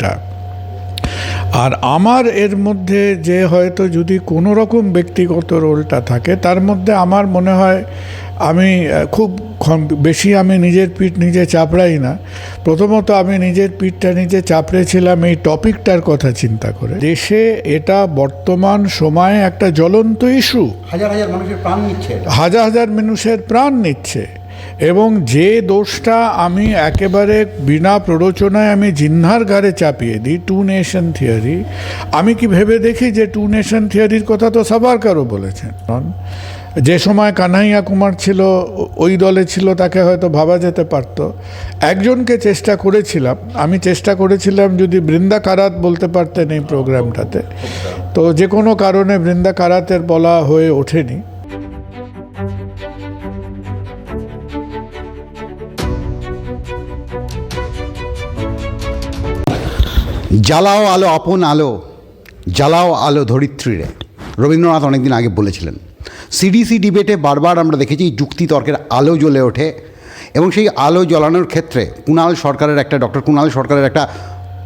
সেটা আর আমার এর মধ্যে যে হয়তো যদি কোনো রকম ব্যক্তিগত রোলটা থাকে তার মধ্যে আমার মনে হয় আমি খুব বেশি আমি নিজের পিঠ নিজে চাপড়াই না। প্রথমত আমি নিজের পিঠটা নিজে চাপড়েছিলাম এই টপিকটার কথা চিন্তা করে। দেশে এটা বর্তমান সময়ে একটা জ্বলন্ত ইস্যু। হাজার হাজার মানুষের প্রাণ নিচ্ছে হাজার হাজার মানুষের প্রাণ নিচ্ছে। এবং যে দোষটা আমি একেবারে বিনা প্ররোচনায় আমি জিহ্নার ঘাড়ে চাপিয়ে দিই টু নেশন থিওরি আমি কি ভেবে দেখি যে টু নেশন থিওরির কথা তো সাবারকারও বলেছেন? যে সময় কানাইয়া কুমার ছিল, ওই দলে ছিল, তাকে হয়তো ভাবা যেতে পারত। একজনকে চেষ্টা করেছিলাম, আমি চেষ্টা করেছিলাম যদি বৃন্দা কারাত বলতে পারতেন এই প্রোগ্রামটাতে। তো যে কোনো কারণে বৃন্দা কারাতের বলা হয়ে ওঠেনি। জ্বালাও আলো আপন আলো, জ্বালাও আলো ধরিত্রীরে। রবীন্দ্রনাথ অনেকদিন আগে বলেছিলেন সিডিসি ডিবেটে বারবার আমরা দেখেছি যুক্তিতর্কের আলো জ্বলে ওঠে এবং সেই আলো জ্বলানোর ক্ষেত্রে কুণাল সরকারের একটা, ডক্টর কুণাল সরকারের একটা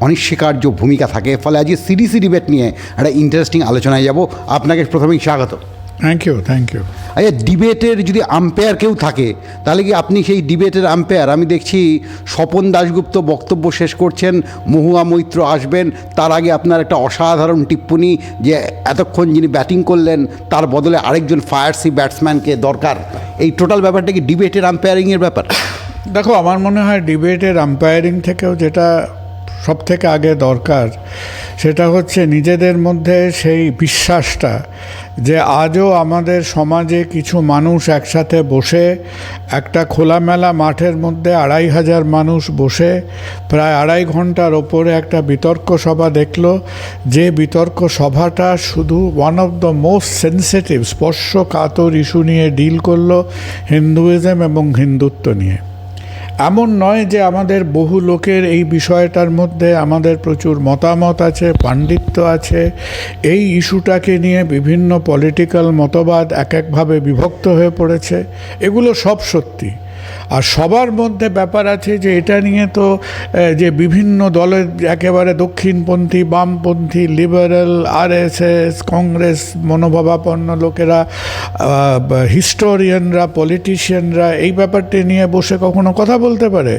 অনিস্বীকার্য ভূমিকা থাকে। ফলে আজকে সিডিসি ডিবেট নিয়ে একটা ইন্টারেস্টিং আলোচনায় যাব। আপনাকে প্রথমেই স্বাগত থ্যাংক ইউ থ্যাংক ইউ আচ্ছা ডিবেটের যদি আম্পায়ার কেউ থাকে তাহলে কি আপনি সেই ডিবেটের আম্পায়ার আমি দেখছি স্বপন দাশগুপ্ত বক্তব্য শেষ করছেন মহুয়া মৈত্র আসবেন তার আগে আপনার একটা অসাধারণ টিপ্পণী যে এতক্ষণ যিনি ব্যাটিং করলেন তার বদলে আরেকজন ফায়ারসি ব্যাটসম্যানকে দরকার। এই টোটাল ব্যাপারটা কি ডিবেটের আম্পায়ারিংয়ের ব্যাপার? দেখো আমার মনে হয় ডিবেটের আম্পায়ারিং থেকেও যেটা সব থেকে আগে দরকার সেটা হচ্ছে নিজেদের মধ্যে সেই বিশ্বাসটা যে আজও আমাদের সমাজে কিছু মানুষ একসাথে বসে, একটা খোলামেলা মাঠের মধ্যে আড়াই হাজার মানুষ বসে, প্রায় আড়াই ঘণ্টার ওপরে একটা বিতর্ক সভা দেখল। যে বিতর্ক সভাটা শুধু one of the most sensitive স্পর্শকাতর ইস্যু নিয়ে ডিল করল হিন্দুইজম এবং হিন্দুত্ব নিয়ে। এমন নয় যে আমাদের বহু লোকের এই বিষয়টার মধ্যে আমাদের প্রচুর মতামত আছে, পাণ্ডিত্য আছে। এই ইস্যুটাকে নিয়ে বিভিন্ন পলিটিক্যাল মতবাদ এক একভাবে বিভক্ত হয়ে পড়েছে। এগুলো সব সত্যি। আর সবার মধ্যে ব্যাপার আছে যে এটা নিয়ে তো যে বিভিন্ন দলের একেবারে দক্ষিণপন্থী, বামপন্থী, লিবারেল, আরএসএস, কংগ্রেস, মনোভাবাপন্ন লোকেরা হিস্টোরিয়ানরা, পলিটিশিয়ানরা, এই ব্যাপারটি নিয়ে বসে কখনো কথা বলতে পারে।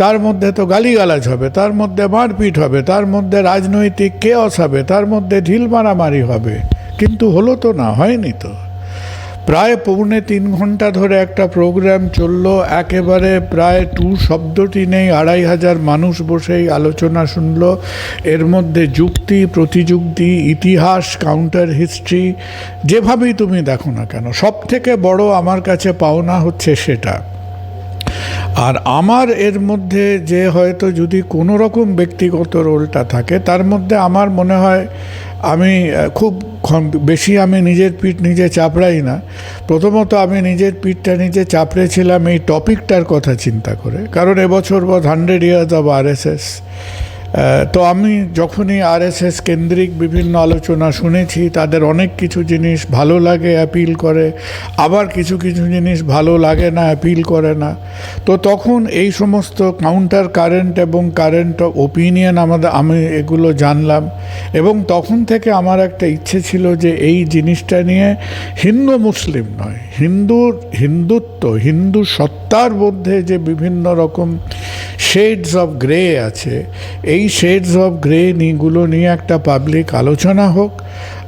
তার মধ্যে তো গালিগালাজ হবে, তার মধ্যে মারপিট হবে, তার মধ্যে রাজনৈতিক কেয়স হবে, তার মধ্যে ঢিল মারামারি হবে। কিন্তু হলো তো না, হয়নি তো। প্রায় পৌনে তিন ঘণ্টা ধরে একটা প্রোগ্রাম চলল। একেবারে প্রায় টু শব্দটি নেই, আড়াই হাজার মানুষ বসেই আলোচনা শুনলো। এর মধ্যে যুক্তি, প্রতিযুক্তি, ইতিহাস কাউন্টার হিস্ট্রি যেভাবেই তুমি দেখো না কেন সব থেকে বড় আমার কাছে পাওনা হচ্ছে সেটা। আর আমার এর মধ্যে যে হয়তো যদি কোনো রকম ব্যক্তিগত রোলটা থাকে, তার মধ্যে আমার মনে হয় আমি খুব বেশি আমি নিজের পিঠ নিজে চাপড়াই না। প্রথমত আমি নিজের পিঠটা নিজে চাপড়েছিলাম এই টপিকটার কথা চিন্তা করে। কারণ এবছর বোধ হান্ড্রেড ইয়ার্স অফ আরএসএস তো আমি যখনই আরএসএস কেন্দ্রিক বিভিন্ন আলোচনা শুনেছি, তাদের অনেক কিছু জিনিস ভালো লাগে অ্যাপিল করে। আবার কিছু কিছু জিনিস ভালো লাগে না অ্যাপিল করে না। তো তখন এই সমস্ত কাউন্টার কারেন্ট এবং কারেন্ট ওপিনিয়ন আমাদের, আমি এগুলো জানলাম। এবং তখন থেকে আমার একটা ইচ্ছে ছিল যে এই জিনিসটা নিয়ে হিন্দু মুসলিম নয়, হিন্দুর হিন্দুত্ব, হিন্দু সত্তার মধ্যে যে বিভিন্ন রকম শেডস অফ গ্রে আছে। এই শেডস অফ গ্রে নিগুলো নিয়ে একটা পাবলিক আলোচনা হোক।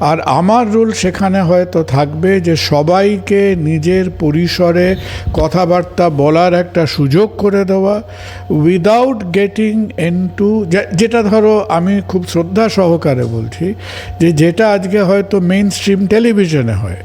আর আমার রোল সেখানে হয়তো থাকবে যে সবাইকে নিজের পরিসরে কথাবার্তা বলার একটা সুযোগ করে দেওয়া। উইদাউট গেটিং এন টু যেটা ধরো আমি খুব শ্রদ্ধা সহকারে বলছি যে, যেটা আজকে হয়তো মেইন স্ট্রিম টেলিভিশনে হয়।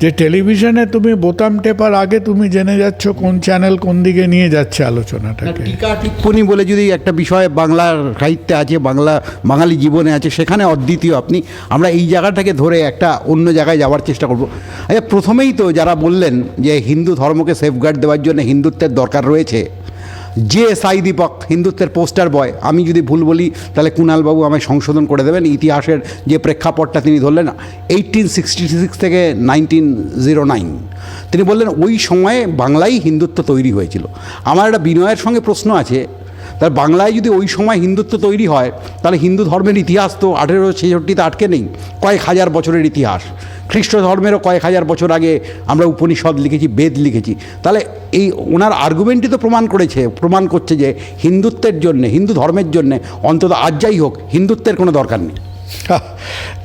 যে টেলিভিশনে তুমি বোতাম টেপার আগে তুমি জেনে যাচ্ছ কোন চ্যানেল কোন দিকে নিয়ে যাচ্ছে আলোচনাটাকে। টিকা টিপ্পণী বলে যদি একটা বিষয় বাংলার সাহিত্যে আছে বাংলা বাঙালি জীবনে আছে সেখানে অদ্বিতীয় আপনি আমরা এই জায়গাটাকে ধরে একটা অন্য জায়গায় যাওয়ার চেষ্টা করব। আচ্ছা প্রথমেই তো যারা বললেন যে হিন্দু ধর্মকে সেফগার্ড দেওয়ার জন্য হিন্দুত্বের দরকার রয়েছে যে সাই দীপক, হিন্দুত্বের পোস্টার বয়, আমি যদি ভুল বলি, তাহলে কুণালবাবু আমায় সংশোধন করে দেবেন, ইতিহাসের যে প্রেক্ষাপটটা তিনি ধরলেন এইটিন সিক্সটি সিক্স থেকে নাইনটিন জিরো নাইন তিনি বললেন, ওই সময়ে বাংলায় হিন্দুত্ব তৈরি হয়েছিল। আমার একটা বিনয়ের সঙ্গে প্রশ্ন আছে তাহলে বাংলায় যদি ওই সময় হিন্দুত্ব তৈরি হয়, তাহলে হিন্দু ধর্মের ইতিহাস তো আঠেরো ছেষট্টিতে আটকে নেই, কয়েক হাজার বছরের ইতিহাস। খ্রিস্ট ধর্মেরও কয়েক হাজার বছর আগে আমরা উপনিষদ লিখেছি, বেদ লিখেছি। তাহলে এই ওনার আর্গুমেন্টই তো প্রমাণ করেছে, প্রমাণ করছে যে হিন্দুত্বের জন্যে, হিন্দু ধর্মের জন্যে অন্তত আজ যাই হোক, হিন্দুত্বের কোনো দরকার নেই।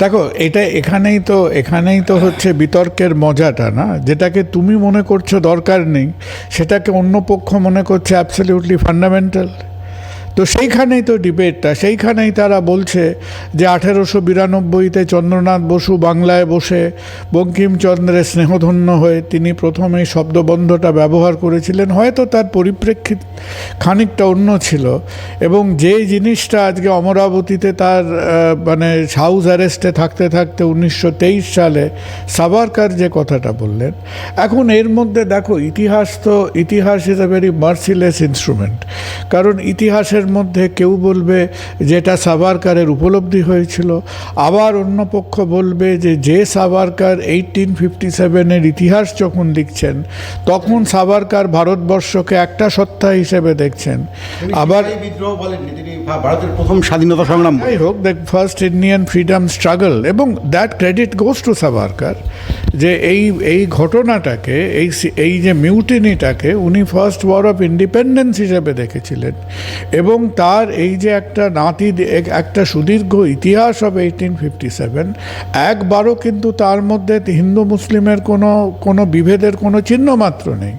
দেখো, এটা এখানেই তো এখানেই তো হচ্ছে বিতর্কের মজাটা না? যেটাকে তুমি মনে করছ দরকার নেই, সেটাকে অন্য পক্ষ মনে করছে অ্যাবসলিউটলি ফান্ডামেন্টাল তো সেইখানেই তো ডিবেটটা, সেইখানেই তারা বলছে যে আঠেরোশো বিরানব্বইতে চন্দ্রনাথ বসু বাংলায় বসে বঙ্কিমচন্দ্রের স্নেহধন্য হয়ে তিনি প্রথম এই শব্দবন্ধটা ব্যবহার করেছিলেন। হয়তো তার পরিপ্রেক্ষিত খানিকটা অন্য ছিল এবং যে জিনিসটা আজকে অমরাবতীতে তার মানে হাউস অ্যারেস্টে থাকতে থাকতে উনিশশো তেইশ সালে সাবারকার যে কথাটা বললেন, এখন এর মধ্যে দেখো ইতিহাস তো, ইতিহাস is a very merciless instrument কারণ ইতিহাসের মধ্যে কেউ বলবে যেটা সাভারকারের উপলব্ধি হয়েছিল। আবার অন্য পক্ষ বলবে যে যে সাভারকার এইটিন ফিফটি সেভেনের ইতিহাস যখন লিখছেন তখন সাভারকার ভারতবর্ষকে একটা সত্তা হিসেবে দেখছেন। আবার বিদ্রোহ ভারতের প্রথম স্বাধীনতা সংগ্রাম যাই হোক the first Indian freedom struggle এবং that credit goes to Savarkar যে এই এই ঘটনাটাকে এই এই যে মিউটিনিটাকে উনি ফার্স্ট ওয়ার অফ ইন্ডিপেন্ডেন্স হিসেবে দেখেছিলেন। এবং তার এই যে একটা নাতি একটা সুদীর্ঘ ইতিহাস অফ এইটিন ফিফটি সেভেন একবারও কিন্তু তার মধ্যে হিন্দু মুসলিমের কোনো কোনো বিভেদের কোনো চিহ্ন মাত্র নেই।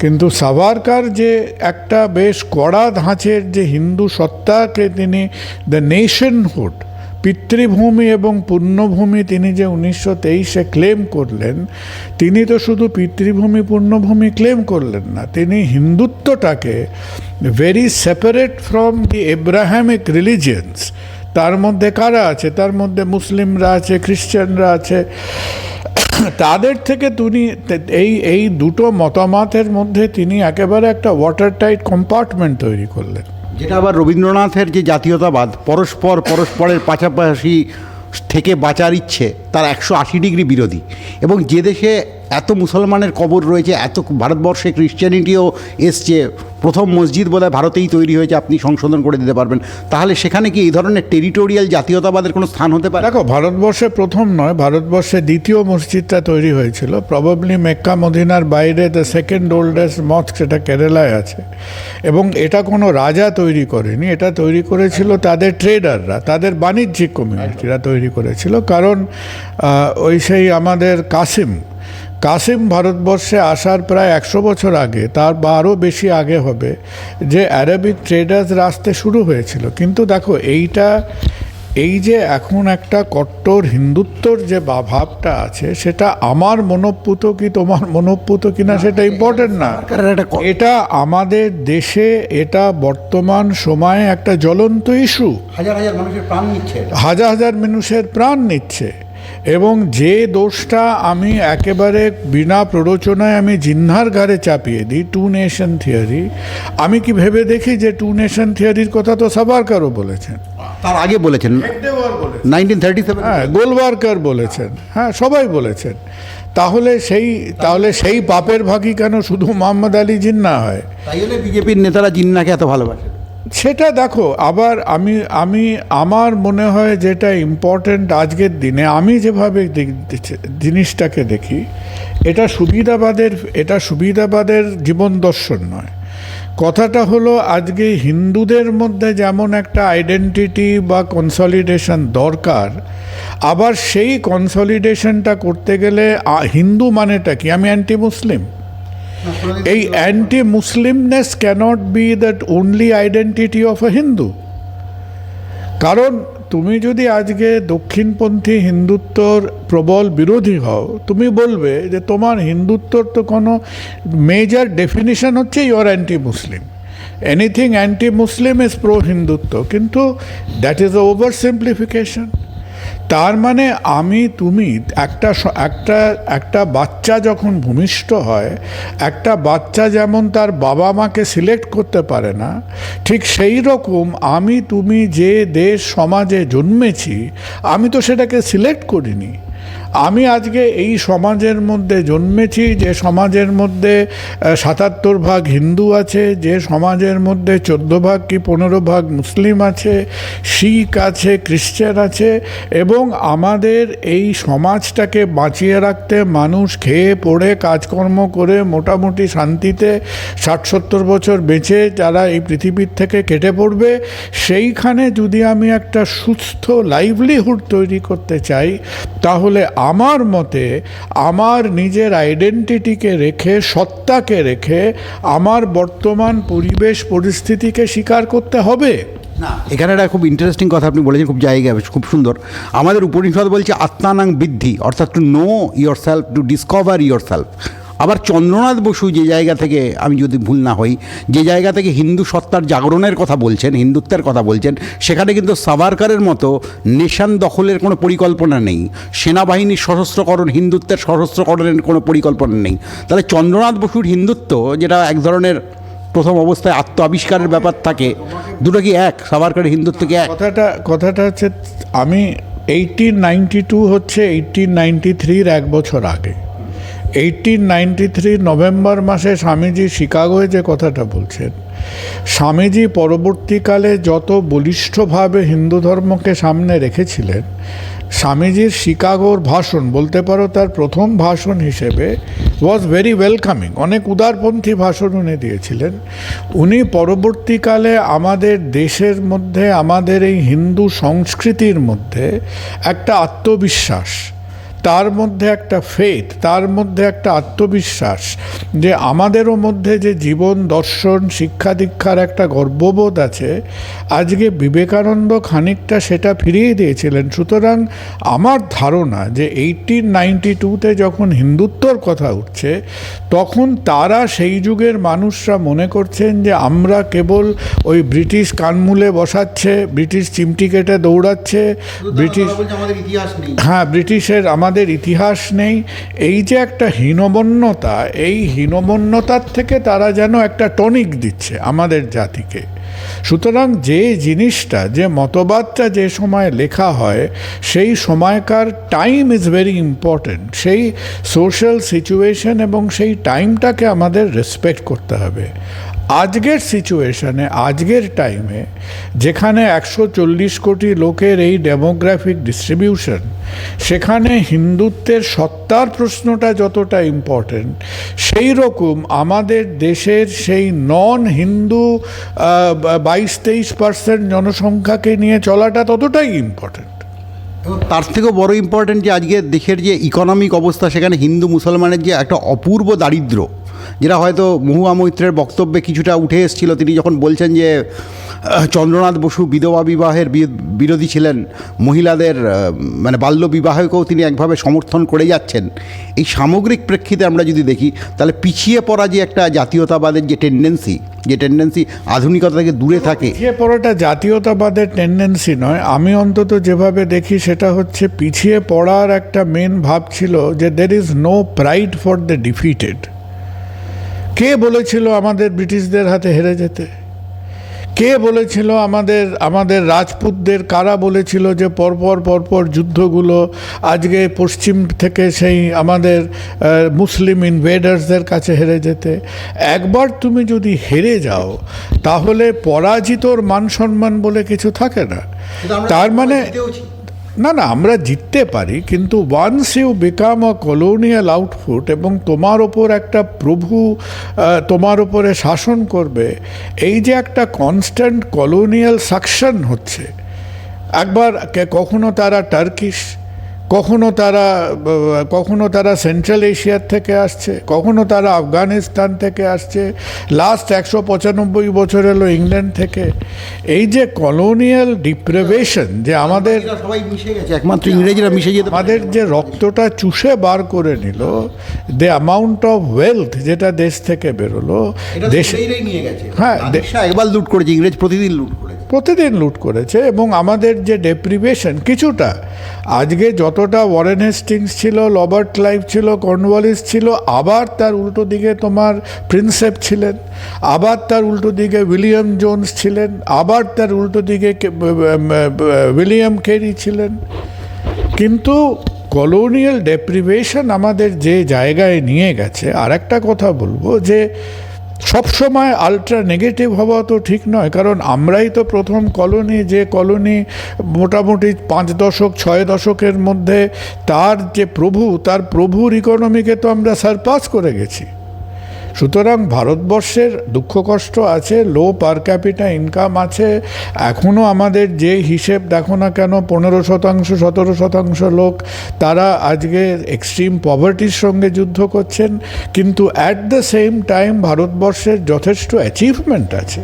কিন্তু সাভারকার যে একটা বেশ কড়া ধাঁচের যে হিন্দু সত্তাকে তিনি দ্য নেশনহুড পিতৃভূমি এবং পুণ্যভূমি তিনি যে উনিশশো তেইশে ক্লেম করলেন, তিনি তো শুধু পিতৃভূমি, পূর্ণভূমি ক্লেম করলেন না, তিনি হিন্দুত্বটাকে very separate from the Abrahamic religions তার মধ্যে কারা আছে? তার মধ্যে মুসলিমরা আছে খ্রিশ্চানরা আছে। তাদের থেকে তিনি, এই এই দুটো মতামতের মধ্যে তিনি একেবারে একটা ওয়াটার টাইট কম্পার্টমেন্ট তৈরি করলেন। যেটা আবার রবীন্দ্রনাথের যে জাতীয়তাবাদ, পরস্পর পরস্পরের পাশাপাশি থেকে বাঁচার ইচ্ছে, তার একশো আশি ডিগ্রি বিরোধী। এবং যে দেশে এত মুসলমানের কবর রয়েছে, এত ভারতবর্ষে ক্রিশ্চিয়ানিটিও এসছে। প্রথম মসজিদ বোধহয় ভারতেই তৈরি হয়েছে, আপনি সংশোধন করে দিতে পারবেন। তাহলে সেখানে কি এই ধরনের টেরিটোরিয়াল জাতীয়তাবাদের কোনো স্থান হতে পারে? দেখো, ভারতবর্ষে প্রথম নয়, ভারতবর্ষে দ্বিতীয় মসজিদটা তৈরি হয়েছিল। প্রবাবলি মেক্কা মদিনার বাইরে দ্য সেকেন্ড ওল্ডেস্ট মথ সেটা কেরালায় আছে। এবং এটা কোনো রাজা তৈরি করেনি, এটা তৈরি করেছিল তাদের ট্রেডাররা তাদের বাণিজ্যিক কমিউনিটিরা তৈরি করেছিল। কারণ ওই সেই আমাদের কাসিম কাসিম ভারতবর্ষে আসার প্রায় একশো বছর আগে তার বা আরও বেশি আগে হবে যে অ্যারাবিক ট্রেডার্সরা আসতে শুরু হয়েছিল। কিন্তু দেখো এইটা এই যে এখন একটা কট্টর হিন্দুত্বর যে ভাবটা আছে সেটা আমার মনোপুত কি তোমার মনোপুত কিনা সেটা ইম্পর্টেন্ট না। এটা আমাদের দেশে এটা বর্তমান সময়ে একটা জ্বলন্ত ইস্যু হাজার হাজার মানুষের প্রাণ নিচ্ছে। হাজার হাজার মানুষের প্রাণ নিচ্ছে। এবং যে দোষটা আমি একেবারে বিনা প্ররোচনায় আমি জিহ্নার ঘাড়ে চাপিয়ে দিই টু নেশন থিওরি আমি কি ভেবে দেখি যে টু নেশন থিওরির কথা তো সাবারকারও বলেছেন? তার আগে বলেছেন। হ্যাঁ গোলওয়ার্কার বলেছেন। হ্যাঁ সবাই বলেছেন। তাহলে সেই তাহলে সেই পাপের ভাগই কেন শুধু মোহাম্মদ আলী জিন্না হয়? তাই জন্য বিজেপির নেতারা জিন্নাকে এত ভালোবাসে সেটা দেখো, আবার আমি আমি, আমার মনে হয় যেটা ইম্পর্ট্যান্ট আজকের দিনে, আমি যেভাবে জিনিসটাকে দেখি, এটা সুবিধাবাদের এটা সুবিধাবাদের জীবন দর্শন নয়। কথাটা হলো, আজকে হিন্দুদের মধ্যে যেমন একটা আইডেন্টিটি বা কনসলিডেশন দরকার, আবার সেই কনসলিডেশনটা করতে গেলে হিন্দু মানেটা কি? আমি অ্যান্টি মুসলিম এই anti Muslimness cannot be that only identity of a Hindu কারণ তুমি যদি আজকে দক্ষিণপন্থী হিন্দুত্বর প্রবল বিরোধী হও, তুমি বলবে যে তোমার হিন্দুত্বর তো কোনো মেজর ডেফিনিশন হচ্ছে your anti Muslim anything anti Muslim is pro Hindutva কিন্তু দ্যাট ইজ ওভার সিম্পলিফিকেশন তার মানে আমি, তুমি একটা একটা একটা বাচ্চা যখন ভূমিষ্ঠ হয়, একটা বাচ্চা যেমন তার বাবা মাকে সিলেক্ট করতে পারে না, ঠিক সেই রকম আমি, তুমি যে দেশ, সমাজে জন্মেছি, আমি তো সেটাকে সিলেক্ট করিনি। আমি আজকে এই সমাজের মধ্যে জন্মেছি, যে সমাজের মধ্যে সাতাত্তর ভাগ হিন্দু আছে, যে সমাজের মধ্যে চোদ্দ ভাগ কি পনেরো ভাগ মুসলিম আছে, শিখ আছে খ্রিশ্চান আছে, এবং আমাদের এই সমাজটাকে বাঁচিয়ে রাখতে মানুষ খেয়ে পড়ে, কাজকর্ম করে মোটামুটি শান্তিতে ষাট সত্তর বছর বেঁচে যারা এই পৃথিবীর থেকে কেটে পড়বে, সেইখানে যদি আমি একটা সুস্থ লাইভলিহুড তৈরি করতে চাই, তাহলে আমার মতে আমার নিজের আইডেন্টিটিকে রেখে সত্তাকে রেখে আমার বর্তমান পরিবেশ পরিস্থিতিকে স্বীকার করতে হবে। না। এখানে একটা খুব ইন্টারেস্টিং কথা আপনি বলেছেন খুব জায়গা খুব সুন্দর। আমাদের উপনিষদ বলছে আত্মানাং বৃদ্ধি অর্থাৎ to know yourself to discover yourself আবার চন্দ্রনাথ বসু যে জায়গা থেকে আমি যদি ভুল না হই, যে জায়গা থেকে হিন্দু সত্তার জাগরণের কথা বলছেন, হিন্দুত্বের কথা বলছেন, সেখানে কিন্তু সাভারকারের মতো নেশান দখলের কোনো পরিকল্পনা নেই। সেনাবাহিনীর সশস্ত্রকরণ, হিন্দুত্বের সশস্ত্রকরণের কোনো পরিকল্পনা নেই। তাহলে চন্দ্রনাথ বসুর হিন্দুত্ব, যেটা এক ধরনের প্রথম অবস্থায় আত্ম আবিষ্কারের ব্যাপার থাকে, দুটো কি এক? সাভারকারের হিন্দুত্ব কি এক? কথাটা কথাটা হচ্ছে, আমি এইটিন নাইনটি টু হচ্ছে এইটিন নাইনটি থ্রির এক বছর আগে। এইটিন নাইনটি থ্রি নভেম্বর মাসে স্বামীজি শিকাগোয় যে কথাটা বলছেন, স্বামীজি পরবর্তীকালে যত বলিষ্ঠভাবে হিন্দু ধর্মকে সামনে রেখেছিলেন, স্বামীজির শিকাগোর ভাষণ, বলতে পারো তার প্রথম ভাষণ হিসেবে ওয়াজ ভেরি ওয়েলকামিং অনেক উদারপন্থী ভাষণ উনি দিয়েছিলেন। উনি পরবর্তীকালে আমাদের দেশের মধ্যে, আমাদের এই হিন্দু সংস্কৃতির মধ্যে একটা আত্মবিশ্বাস তার মধ্যে একটা ফেথ তার মধ্যে একটা আত্মবিশ্বাস যে আমাদেরও মধ্যে যে জীবন দর্শন শিক্ষা দীক্ষার একটা গর্ববোধ আছে আজকে বিবেকানন্দ খানিকটা সেটা ফিরিয়ে দিয়েছিলেন। সুতরাং আমার ধারণা যে এইটিন নাইনটি টুতে যখন হিন্দুত্বর কথা উঠছে তখন তারা সেই যুগের মানুষরা মনে করছেন যে আমরা কেবল ওই ব্রিটিশ কানমূলে বসাচ্ছে ব্রিটিশ চিমটি কেটে দৌড়াচ্ছে ব্রিটিশ হ্যাঁ ব্রিটিশের আমাদের ইতিহাস নেই, এই যে একটা হীনবন্যতা এই হীনবন্যতার থেকে তারা যেন একটা টনিক দিচ্ছে আমাদের জাতিকে। সুতরাং যে জিনিসটা, যে মতবাদটা যে সময় লেখা হয়, সেই সময়কার টাইম ইজ ভেরি ইম্পর্ট্যান্ট সেই সোশ্যাল সিচুয়েশন এবং সেই টাইমটাকে আমাদের রেসপেক্ট করতে হবে। আজকের সিচুয়েশনে, আজকের টাইমে যেখানে একশো চল্লিশ কোটি লোকের এই ডেমোগ্রাফিক ডিস্ট্রিবিউশন, সেখানে হিন্দুত্বের সত্তার প্রশ্নটা যতটা ইম্পর্ট্যান্ট সেই রকম আমাদের দেশের সেই নন হিন্দু বাইশ তেইশ পার্সেন্ট জনসংখ্যাকে নিয়ে চলাটা ততটাই ইম্পর্ট্যান্ট এবং তার থেকেও বড় ইম্পর্ট্যান্ট যে আজকে দেশের যে ইকোনমিক অবস্থা, সেখানে হিন্দু মুসলমানের যে একটা অপূর্ব দারিদ্র্য যেটা হয়তো মহুয়া মৈত্রের বক্তব্যে কিছুটা উঠে এসেছিল। তিনি যখন বলছেন যে চন্দ্রনাথ বসু বিধবা বিবাহের বিরোধী ছিলেন, মহিলাদের মানে বাল্য বিবাহকেও তিনি একভাবে সমর্থন করে যাচ্ছেন। এই সামগ্রিক প্রেক্ষিতে আমরা যদি দেখি, তাহলে পিছিয়ে পড়া যে একটা জাতীয়তাবাদের যে টেন্ডেন্সি যে টেন্ডেন্সি আধুনিকতা থেকে দূরে থাকে। পিছিয়ে পড়াটা জাতীয়তাবাদের টেন্ডেন্সি নয়। আমি অন্তত যেভাবে দেখি, সেটা হচ্ছে পিছিয়ে পড়ার একটা মেন ভাব ছিল যে there is no pride for the defeated কে বলেছিল আমাদের ব্রিটিশদের হাতে হেরে যেতে? কে বলেছিল আমাদের আমাদের রাজপুতদের কারা বলেছিল যে পরপর পরপর যুদ্ধগুলো আজকে পশ্চিম থেকে সেই আমাদের মুসলিম ইনভেডার্সদের কাছে হেরে যেতে? একবার তুমি যদি হেরে যাও তাহলে পরাজিতর মান সম্মান বলে কিছু থাকে না। তার মানে না না, আমরা জিততে পারি, কিন্তু once you become a colonial outfit এবং তোমার ওপর একটা প্রভু তোমার ওপরে শাসন করবে, এই যে একটা কনস্ট্যান্ট কলোনিয়াল সাকশন হচ্ছে, একবার কখনো তারা টার্কিশ কখনো তারা কখনো তারা সেন্ট্রাল এশিয়ার থেকে আসছে কখনো তারা আফগানিস্তান থেকে আসছে লাস্ট একশো পঁচানব্বই বছর এলো ইংল্যান্ড থেকে। এই যে কলোনিয়াল ডিপ্রেভেশন যে আমাদের সবাই মিশে গেছে একমাত্র ইংরেজরা মিশে যেতে আমাদের যে রক্তটা চুষে বার করে নিল দ্য অ্যামাউন্ট অফ ওয়েলথ যেটা দেশ থেকে বেরোলো দেশে নিয়ে গেছে। হ্যাঁ, একবার লুট করেছে ইংরেজ প্রতিদিন লুট করেছে। প্রতিদিন লুট করেছে এবং আমাদের যে ডেপ্রিভেশন কিছুটা, আজকে যতটা ওয়ারেন হেস্টিংস ছিল রবার্ট ক্লাইভ ছিল কর্নওয়ালিস ছিল, আবার তার উল্টো দিকে তোমার প্রিন্সেপ ছিলেন, আবার তার উল্টো দিকে উইলিয়াম জোন্স ছিলেন, আবার তার উল্টো দিকে উইলিয়াম কেরি ছিলেন। কিন্তু কলোনিয়াল ডেপ্রিভেশন আমাদের যে জায়গায় নিয়ে গেছে আর একটা কথা বলব যে সবসময় আলট্রা নেগেটিভ হওয়া তো ঠিক নয়, কারণ আমরাই তো প্রথম কলোনি, যে কলোনি মোটামুটি পাঁচ দশক, ছয় দশকের মধ্যে তার যে প্রভু, তার প্রভুর ইকোনমিকে তো আমরা সারপাস করে গেছি। সুতরাং ভারতবর্ষের দুঃখ কষ্ট আছে লো পার ক্যাপিটা ইনকাম আছে এখনও আমাদের যে হিসেব দেখো না কেন, পনেরো শতাংশ, সতেরো শতাংশ লোক, তারা আজকে এক্সট্রিম পভার্টির সঙ্গে যুদ্ধ করছেন, কিন্তু অ্যাট দ্য সেম টাইম ভারতবর্ষের যথেষ্ট অ্যাচিভমেন্ট আছে।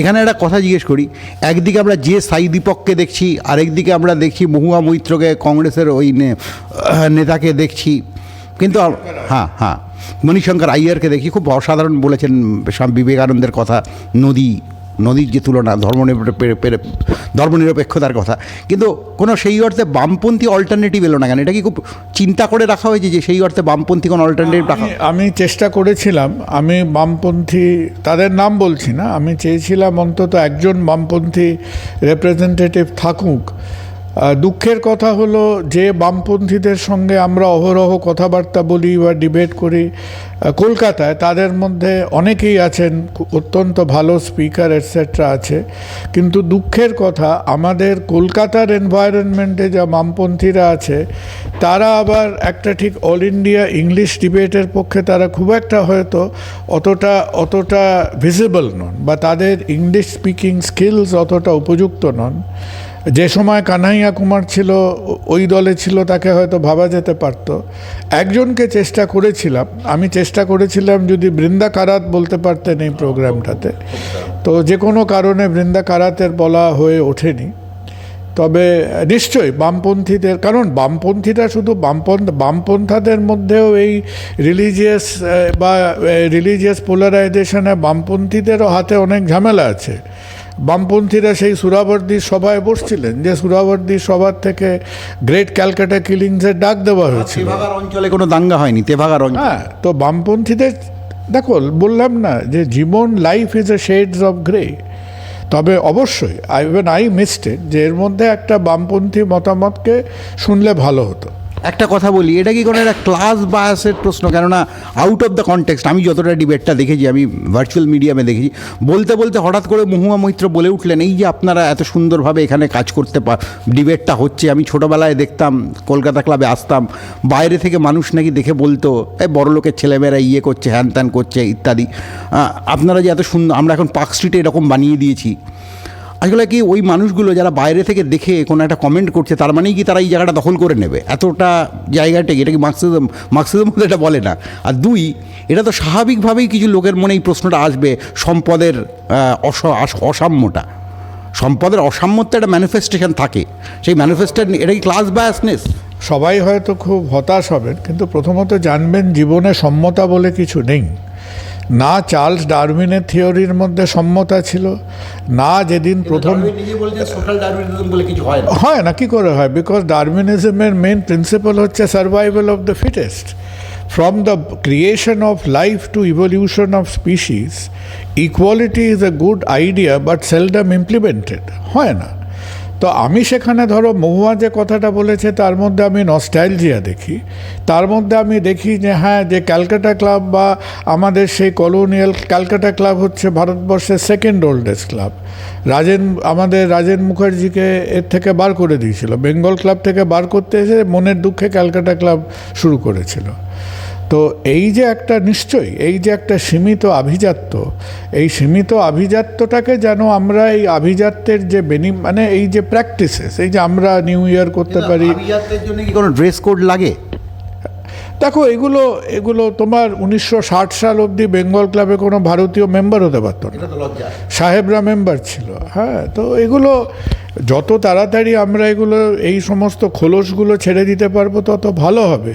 এখানে একটা কথা জিজ্ঞেস করি, একদিকে আমরা যে সাই দীপককে দেখছি, আরেকদিকে আমরা দেখছি মহুয়া মৈত্রকে, কংগ্রেসের ওই নেতাকে দেখছি, কিন্তু হ্যাঁ হ্যাঁ। মণিশঙ্কর আইয়ারকে দেখি খুব অসাধারণ বলেছেন স্বামী বিবেকানন্দের কথা নদী নদীর যে তুলনা ধর্মনিরপেক্ষ ধর্মনিরপেক্ষতার কথা। কিন্তু কোনো সেই অর্থে বামপন্থী অল্টারনেটিভ এলো না কেন? এটা কি খুব চিন্তা করে রাখা হয়েছে যে সেই অর্থে বামপন্থী কোনো অল্টারনেটিভ রাখা আমি- চেষ্টা করেছিলাম আমি বামপন্থী তাদের নাম বলছি না আমি চেয়েছিলাম অন্তত একজন বামপন্থী রিপ্রেজেন্টেটিভ থাকুক। দুঃখের কথা হলো যে বামপন্থীদের সঙ্গে আমরা অহরহ কথাবার্তা বলি বা ডিবেট করি কলকাতায় তাদের মধ্যে অনেকেই আছেন অত্যন্ত ভালো স্পিকার এটসেট্রা আছে। কিন্তু দুঃখের কথা, আমাদের কলকাতার এনভায়রনমেন্টে যা বামপন্থীরা আছে, তারা আবার একটা ঠিক অল ইন্ডিয়া ইংলিশ ডিবেটের পক্ষে তারা খুব একটা হয়তো অতটা অতটা ভিজিবল নন বা তাদের ইংলিশ স্পিকিং স্কিলস অতটা উপযুক্ত নন। যে সময় কানাইয়া কুমার ছিল, ওই দলে ছিল, তাকে হয়তো ভাবা যেতে পারতো। একজনকে চেষ্টা করেছিলাম, আমি চেষ্টা করেছিলাম যদি বৃন্দা কারাত বলতে পারতেন এই প্রোগ্রামটাতে। তো যে কোনো কারণে বৃন্দা কারাতের বলা হয়ে ওঠেনি। তবে নিশ্চয়ই বামপন্থীদের, কারণ বামপন্থীরা শুধু বামপন্থ, বামপন্থাদের মধ্যেও এই রিলিজিয়াস বা রিলিজিয়াস পোলারাইজেশনে বামপন্থীদেরও হাতে অনেক ঝামেলা আছে। বামপন্থীরা সেই সুরাবর্দির সভায় বসছিলেন যে সুরাবর্দির সভার থেকে গ্রেট ক্যালকাটা কিলিংসের ডাক দেওয়া হয়েছিল। তেভাগার অঞ্চলে কোনো দাঙ্গা হয়নি তেভাগার অঞ্চল। হ্যাঁ তো বামপন্থীদের দেখো বললাম না যে জীবন life is a shades of grey তবে অবশ্যই আই ইভেন আই মিস্টেড যে এর মধ্যে একটা বামপন্থী মতামতকে শুনলে ভালো হতো। একটা কথা বলি, এটা কি কোনো একটা ক্লাস বায়াসের প্রশ্ন? কেননা আউট অফ দ্য কনটেক্সট আমি যতটা ডিবেটটা দেখেছি, আমি ভার্চুয়াল মিডিয়ামে দেখেছি, বলতে বলতে হঠাৎ করে মহুয়া মৈত্র বলে উঠলেন, এই যে আপনারা এত সুন্দরভাবে এখানে কাজ করতে পা ডিবেটটা হচ্ছে। আমি ছোটোবেলায় দেখতাম, কলকাতা ক্লাবে আসতাম, বাইরে থেকে মানুষ নাকি দেখে বলতো, এই বড় লোকের ছেলেমেয়েরা ইয়ে করছে, হ্যান ত্যান করছে, ইত্যাদি। আপনারা যে এত সুন্দর, আমরা এখন পার্ক স্ট্রিটে এরকম বানিয়ে দিয়েছি। আসলে কি ওই মানুষগুলো যারা বাইরে থেকে দেখে কোনো একটা কমেন্ট করছে, তার মানেই কি তারা এই জায়গাটা দখল করে নেবে? এতটা জায়গাটা এটা কি মার্কসিজম মার্কসিজম এটা বলে না। আর দুই, এটা তো স্বাভাবিকভাবেই কিছু লোকের মনে এই প্রশ্নটা আসবে, সম্পদের অস অসাম্যটা। সম্পদের অসাম্যতে একটা ম্যানিফেস্টেশন থাকে। সেই ম্যানিফেস্টেশন এটা কি ক্লাস বায়াসনেস সবাই হয়তো খুব হতাশ হবেন, কিন্তু প্রথমত জানবেন জীবনে সম্মতা বলে কিছু নেই। না চার্লস ডারউইনের থিওরির মধ্যে সম্মতা ছিল না যেদিন প্রথম হয় হয় না কি করে হয়? বিকজ ডারউইনিজমের মেন প্রিন্সিপাল হচ্ছে survival of the fittest from the creation of life to evolution of species equality is a good idea but seldom implemented হয় না? তো আমি সেখানে ধরো মহুয়া যে কথাটা বলেছে, তার মধ্যে আমি নস্টাইলজিয়া দেখি। তার মধ্যে আমি দেখি যে হ্যাঁ যে ক্যালকাটা ক্লাব বা আমাদের সেই কলোনিয়াল ক্যালকাটা ক্লাব হচ্ছে ভারতবর্ষের সেকেন্ড ওল্ডেস্ট ক্লাব। রাজেন, আমাদের রাজেন মুখার্জিকে এর থেকে বার করে দিয়েছিল। বেঙ্গল ক্লাব থেকে বার করতে এসে মনের দুঃখে ক্যালকাটা ক্লাব শুরু করেছিল। তো এই যে একটা নিশ্চয়ই এই যে একটা সীমিত আভিজাত্য এই সীমিত আভিজাত্যটাকে যেন আমরা এই আভিজাত্যের যে বেনি মানে এই যে প্র্যাকটিসেস এই যে আমরা নিউ ইয়ার করতে পারি। আভিজাত্যের জন্য কি কোনো ড্রেস কোড লাগে? দেখো এগুলো এগুলো তোমার উনিশশো ষাট সাল অবধি বেঙ্গল ক্লাবে কোনো ভারতীয় মেম্বার হতে পারতো না। সাহেবরা মেম্বার ছিল হ্যাঁ তো এগুলো যত তাড়াতাড়ি আমরা এগুলো এই সমস্ত খোলসগুলো ছেড়ে দিতে পারব তত ভালো হবে।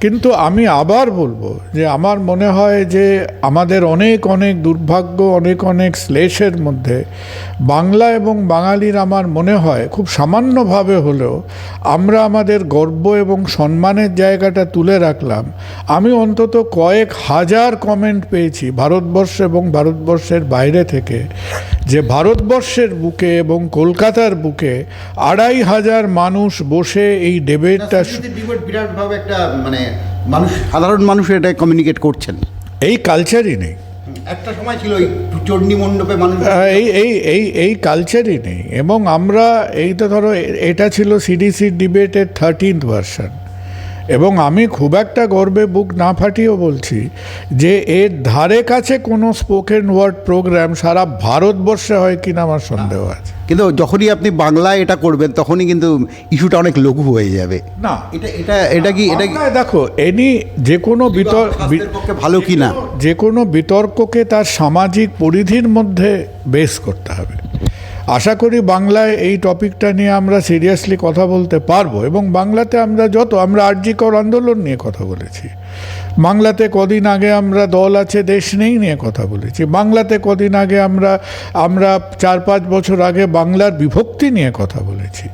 কিন্তু আমি আবার বলব যে আমার মনে হয় যে আমাদের অনেক অনেক দুর্ভাগ্য, অনেক অনেক শ্লেষের মধ্যে বাংলা এবং বাঙালির আমার মনে হয় খুব সামান্যভাবে হলেও আমরা আমাদের গর্ব এবং সম্মানের জায়গাটা তুলে রাখলাম। আমি অন্তত কয়েক হাজার কমেন্ট পেয়েছি ভারতবর্ষ এবং ভারতবর্ষের বাইরে থেকে যে ভারতবর্ষের বুকে এবং কলকাতার বুকে আড়াই হাজার মানুষ বসে এই ডিবেটটা ডিবেট বিরাটভাবে একটা মানে মানুষ সাধারণ মানুষ এটা কমিউনিকেট করছেন। এই কালচারই নেই। একটা সময় ছিল ওই চণ্ডী মণ্ডপে মানুষ এই এই এই এই কালচারই নেই। এবং আমরা এই তো ধরো এটা ছিল সিডিসি ডিবেটের থার্টিন্থ ভার্সন এবং আমি খুব একটা গর্বে বুক না ফাটিয়েও বলছি যে এর ধারে কাছে কোনো স্পোকেন ওয়ার্ড প্রোগ্রাম সারা ভারতবর্ষে হয় কিনা আমার সন্দেহ আছে। কিন্তু যখনই আপনি বাংলায় এটা করবেন তখনই কিন্তু ইস্যুটা অনেক লঘু হয়ে যাবে। না। এটা এটা এটা কি এটা কি দেখো এনি যে কোনো বিতর্ক ভালো কি না যে কোনো বিতর্ককে তার সামাজিক পরিধির মধ্যে বেস করতে হবে। আশা করি বাংলায় এই টপিকটা নিয়ে আমরা সিরিয়াসলি কথা বলতে পারব এবং বাংলাতে আমরা যত, আমরা আর্যিকর আন্দোলন নিয়ে কথা বলেছি। বাংলাতে কদিন আগে আমরা দল আছে, দেশ নেই নিয়ে কথা বলেছি। বাংলাতে কদিন আগে আমরা আমরা চার পাঁচ বছর আগে বাংলার বিভক্তি নিয়ে কথা বলেছি।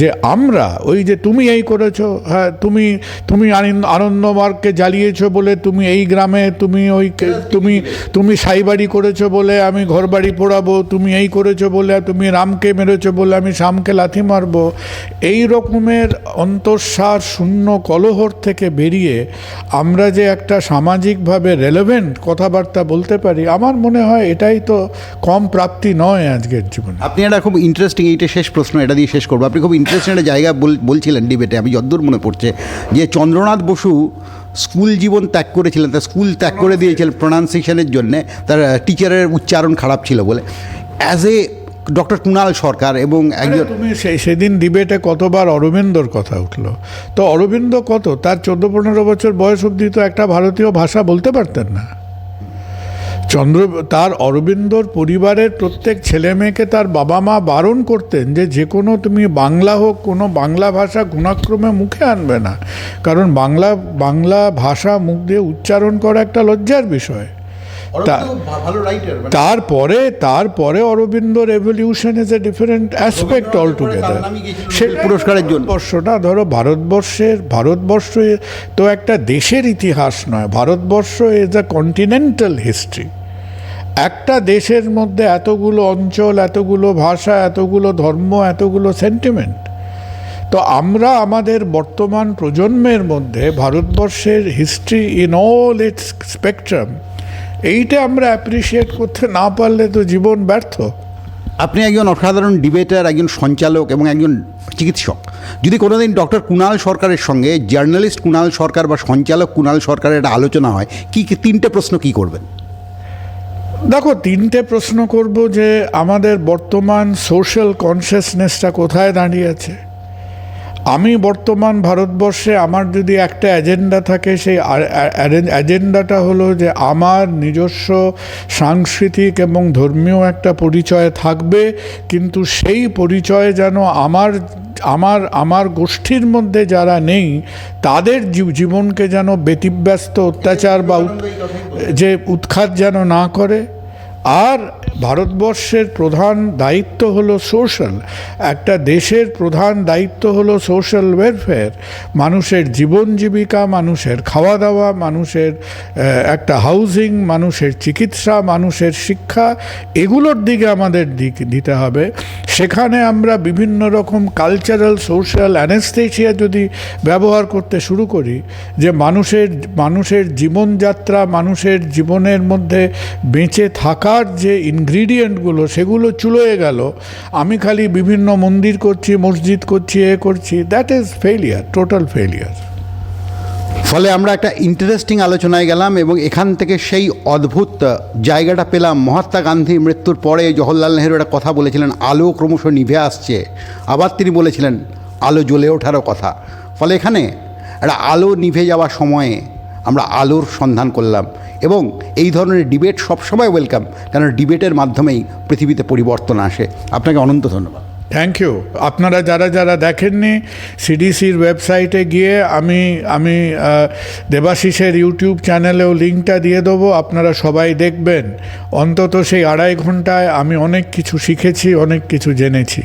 যে আমরা, ওই যে তুমি এই করেছ হ্যাঁ তুমি তুমি আনন্দ আনন্দমার্গকে জ্বালিয়েছো বলে তুমি এই গ্রামে, তুমি ওই তুমি তুমি সাইবাড়ি করেছ বলে আমি ঘরবাড়ি পোড়াবো, তুমি এই করেছ বলে তুমি রামকে মেরেছো বলে আমি শামকে লাথি মারবো, এই রকমের অন্তঃসার শূন্য কলহর থেকে বেরিয়ে আমরা যে একটা সামাজিকভাবে রেলেভেন্ট কথাবার্তা বলতে পারি, আমার মনে হয় এটাই তো কম প্রাপ্তি নয় আজকের জীবনে। আপনি একটা খুব ইন্টারেস্টিং এইটা শেষ প্রশ্ন, এটা দিয়ে শেষ করব। আপনি খুব ইন্টারেস্টিং একটা জায়গা বল- বলছিলেন ডিবেটে আমি যদ্দূর মনে পড়ছে যে চন্দ্রনাথ বসু স্কুল জীবন ত্যাগ করেছিলেন তার স্কুল ত্যাগ করে দিয়েছিলেন প্রোনাউন্সিয়েশনের জন্যে তার টিচারের উচ্চারণ খারাপ ছিল বলে। As a doctor Kunal Sarkar এবং একজন তুমি সেই সেদিন ডিবেটে কতবার অরবিন্দর কথা উঠল? তো অরবিন্দ কত? তার চোদ্দ পনেরো বছর বয়স অবধি তো একটা ভারতীয় ভাষা বলতে পারতেন না। চন্দ্র তার অরবিন্দর পরিবারের প্রত্যেক ছেলে মেয়েকে তার বাবা মা বারণ করতেন যে যে কোনো তুমি বাংলা হোক কোনো বাংলা ভাষা গুণাক্রমে মুখে আনবে না। কারণ বাংলা বাংলা ভাষা মুখ দিয়ে উচ্চারণ করা একটা লজ্জার বিষয়। তা- তারপরে তারপরে Aurobindo revolution is a different aspect altogether সে পুরস্কারের জন্য ভারতবর্ষটা ধরো ভারতবর্ষের ভারতবর্ষ তো একটা দেশের ইতিহাস নয়। Bharatvarsha is a continental history একটা দেশের মধ্যে এতগুলো অঞ্চল, এতগুলো ভাষা, এতগুলো ধর্ম, এতগুলো সেন্টিমেন্ট তো আমরা আমাদের বর্তমান প্রজন্মের মধ্যে, ভারতবর্ষের history in all its spectrum এইটা আমরা অ্যাপ্রিসিয়েট করতে না পারলে তো জীবন ব্যর্থ। আপনি একজন অসাধারণ ডিবেটার একজন সঞ্চালক এবং একজন চিকিৎসক। যদি কোনোদিন ডক্টর কুণাল সরকারের সঙ্গে জার্নালিস্ট কুণাল সরকার বা সঞ্চালক কুণাল সরকারের একটা আলোচনা হয়, কি কি, তিনটে প্রশ্ন কি করবেন? দেখো তিনটে প্রশ্ন করব যে আমাদের বর্তমান সোশ্যাল কনসিয়াসনেসটা কোথায় দাঁড়িয়ে আছে। আমি বর্তমান ভারতবর্ষে আমার যদি একটা এজেন্ডা থাকে, সেই এজেন্ডাটা হলো যে আমার নিজস্ব সাংস্কৃতিক এবং ধর্মীয় একটা পরিচয় থাকবে, কিন্তু সেই পরিচয় যেন আমার আমার আমার গোষ্ঠীর মধ্যে যারা নেই, তাদের জীব- জীবনকে যেন ব্যতিব্যস্ত অত্যাচার বা যে উৎখাত যেন না করে। আর ভারতবর্ষের প্রধান দায়িত্ব হলো সোশ্যাল। একটা দেশের প্রধান দায়িত্ব হলো সোশ্যাল ওয়েলফেয়ার। মানুষের জীবন জীবিকা, মানুষের খাওয়া দাওয়া মানুষের একটা হাউজিং, মানুষের চিকিৎসা, মানুষের শিক্ষা, এগুলোর দিকে আমাদের দিক দিতে হবে। সেখানে আমরা বিভিন্ন রকম কালচারাল সোশ্যাল অ্যানেস্থেশিয়া যদি ব্যবহার করতে শুরু করি, যে মানুষের মানুষের জীবনযাত্রা, মানুষের জীবনের মধ্যে বেঁচে থাকার যে ইনগ্রিডিয়েন্টগুলো সেগুলো চুলোয়ে গেল। আমি খালি বিভিন্ন মন্দির করছি, মসজিদ করছি, এ করছি। That is failure total failure ফলে আমরা একটা ইন্টারেস্টিং আলোচনায় গেলাম এবং এখান থেকে সেই অদ্ভুত জায়গাটা পেলাম। মহাত্মা গান্ধী মৃত্যুর পরে জওহরলাল নেহরু একটা কথা বলেছিলেন, আলো ক্রমশ নিভে আসছে। আবার তিনি বলেছিলেন, আলো জ্বলে ওঠারও কথা। ফলে এখানে একটা আলো নিভে যাওয়ার সময়ে আমরা আলোর সন্ধান করলাম এবং এই ধরনের ডিবেট সবসময় ওয়েলকাম কারণ ডিবেটের মাধ্যমেই পৃথিবীতে পরিবর্তন আসে। আপনাকে অনন্ত ধন্যবাদ। থ্যাংক ইউ আপনারা যারা যারা দেখেননি সিডিসির ওয়েবসাইটে গিয়ে আমি আমি দেবাশিসের ইউটিউব চ্যানেলেও লিঙ্কটা দিয়ে দেবো, আপনারা সবাই দেখবেন। অন্তত সেই আড়াই ঘন্টায় আমি অনেক কিছু শিখেছি, অনেক কিছু জেনেছি।